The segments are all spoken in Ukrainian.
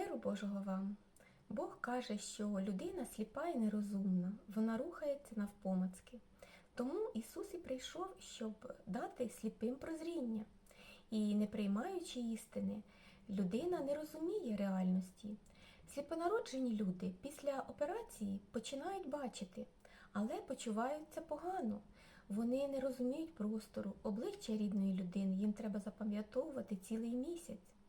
Миру Божого вам. Бог каже, що людина сліпа і нерозумна, вона рухається навпомацки. Тому Ісус і прийшов, щоб дати сліпим прозріння. І не приймаючи істини, людина не розуміє реальності. Сліпонароджені люди після операції починають бачити, але почуваються погано. Вони не розуміють простору, обличчя рідної людини їм треба запам'ятовувати цілий місяць.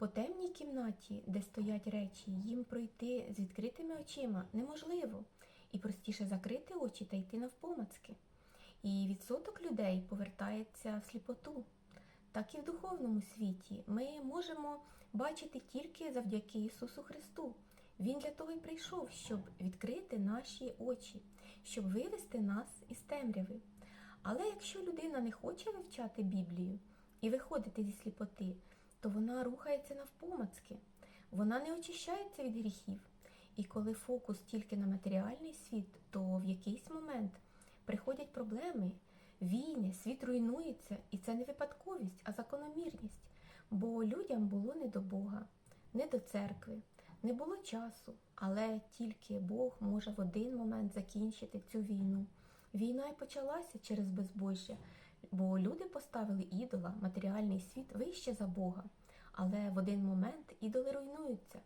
По темній кімнаті, де стоять речі, їм пройти з відкритими очима неможливо, і простіше закрити очі та йти навпомацки. І відсоток людей повертається в сліпоту. Так і в духовному світі ми можемо бачити тільки завдяки Ісусу Христу. Він для того й прийшов, щоб відкрити наші очі, щоб вивести нас із темряви. Але якщо людина не хоче вивчати Біблію і виходити зі сліпоти, то вона рухається навпомацки, вона не очищається від гріхів. І коли фокус тільки на матеріальний світ, то в якийсь момент приходять проблеми, війни, світ руйнується, і це не випадковість, а закономірність. Бо людям було не до Бога, не до церкви, не було часу, але тільки Бог може в один момент закінчити цю війну. Війна й почалася через безбожжя, бо люди поставили ідола, матеріальний світ вище за Бога. Але в один момент ідоли руйнуються.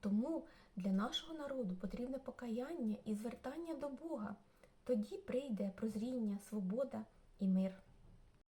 Тому для нашого народу потрібне покаяння і звертання до Бога. Тоді прийде прозріння, свобода і мир.